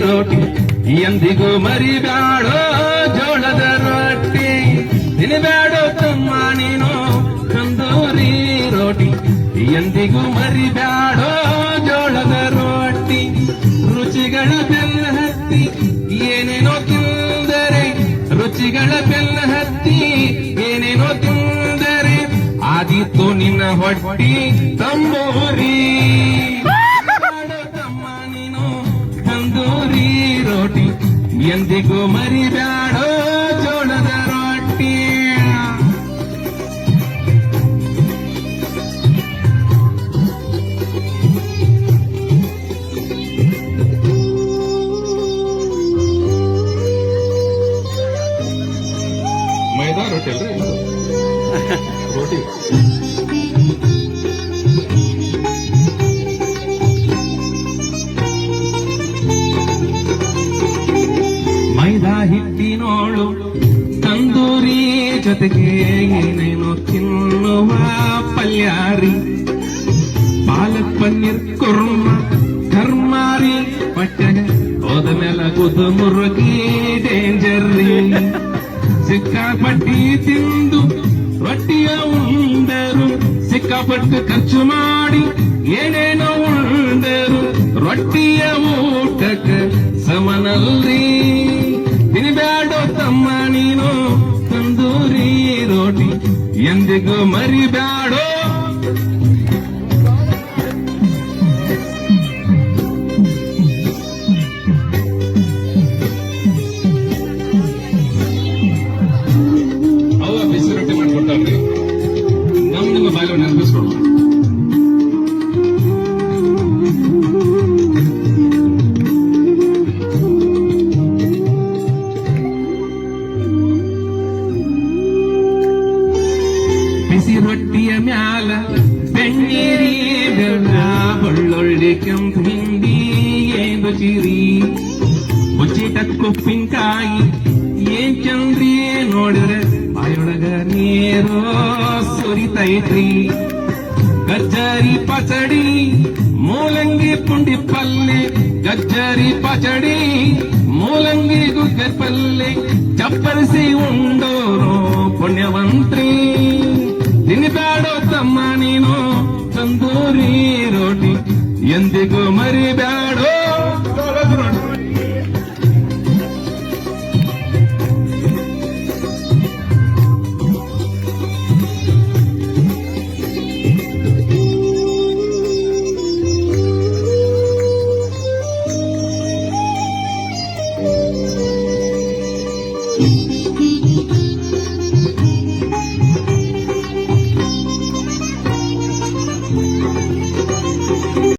ರೋಟಿ. ಎಂದಿಗೂ ಮರಿಬ್ಯಾಡೋ ಜೋಳದ ರೊಟ್ಟಿ. ತಿನ್ಬ್ಯಾಡೋ ತಮ್ಮ ನೀನು ತಂದೂರಿ ರೋಟಿ. ಎಂದಿಗೂ ಮರಿಬ್ಯಾಡೋ ಜೋಳದ ರೊಟ್ಟಿ. ರುಚಿಗಳ ಬೆಲ್ಲ ಹತ್ತಿ ಏನೇನೋ ತಿಂದರೆ. ರುಚಿಗಳ ಬೆಲ್ಲ ಹತ್ತಿ ಏನೇನೋ ತಿಂದರೆ. ಆದಿತ್ತು ನಿನ್ನ ಹೊಟ್ಟಿ ತಂಬೂರಿ. ತಂದೂರಿ ರೋಟಿ ಎಂದಿಗೂ ಮರಿಬ್ಯಾಡೋ ಜೋಳದ ರೊಟ್ಟಿ ಮೈದಾ ರೊಟ್ಟಿ ಅಲ್ರಿ ಇದು? ರೋಟಿ ಹಿಟ್ಟಿನೋಳು ತಂದೂರಿ ಜೊತೆಗೆ ಏನೇನೋ ತಿನ್ನುವ ಪಲ್ಯಾರಿ ಪಾಲಕ್ ಪನ್ನೀರ್ ಕುರ್ಮ ಕರ್ಮಾರಿ ಪಟ್ಟೆಗೆ ಹೋದ ಮೇಲೆ ಕುದು ಮುರುಗಿ ಡೇಂಜರ್ರಿ ಸಿಕ್ಕಾಪಟ್ಟಿ ತಿಂದು ರೊಟ್ಟಿಯ ಉಂಡರು ಸಿಕ್ಕಾಪಟ್ಟು ಖರ್ಚು ಮಾಡಿ ಏನೇನೋ ಉಂಡರು ರೊಟ್ಟಿಯ ಊಟಕ್ಕೆ ಸಮನಲ್ರಿ ಎಂದಿಗೂ ಮರಿಬ್ಯಾಡೋ ಬಿಸಿ ರೊಟ್ಟಿಯ ಮ್ಯಾಲ ಬೆಣ್ಣೀರಿ ಬೆಲ್ಲ ಬಳ್ಳೊಳ್ಳಿ ಕೆಂಪು ಹಿಂಡಿ ಏನು ಚಿರಿ. ಮುಚ್ಚಿಟಕ್ಕೆ ಉಪ್ಪಿನಕಾಯಿ ಏನ್ ಚಂದ್ರಿ ನೋಡಿದ್ರೆ ಬಾಯೊಳಗ ನೀರು ಸುರಿತೈತ್ರಿ. ಗಜ್ಜರಿ ಪಚಡಿ, ಮೂಲಂಗಿ ಪುಂಡಿ ಪಲ್ಲೆ, ಗಜ್ಜರಿ ಪಚಡಿ, ಮೂಲಂಗಿ ಗುಗ್ಗರ್ ಪಲ್ಲೆ, ಚಪ್ಪರಿಸಿ ಉಂಡೋರು ಪುಣ್ಯವಂತ್ರಿ. ತಿನ್ಬ್ಯಾಡೋ ತಮ್ಮ ನೀನು ತಂದೂರಿ ರೋಟಿ ಎಂದಿಗೂ ಮರಿಬ್ಯಾಡೋ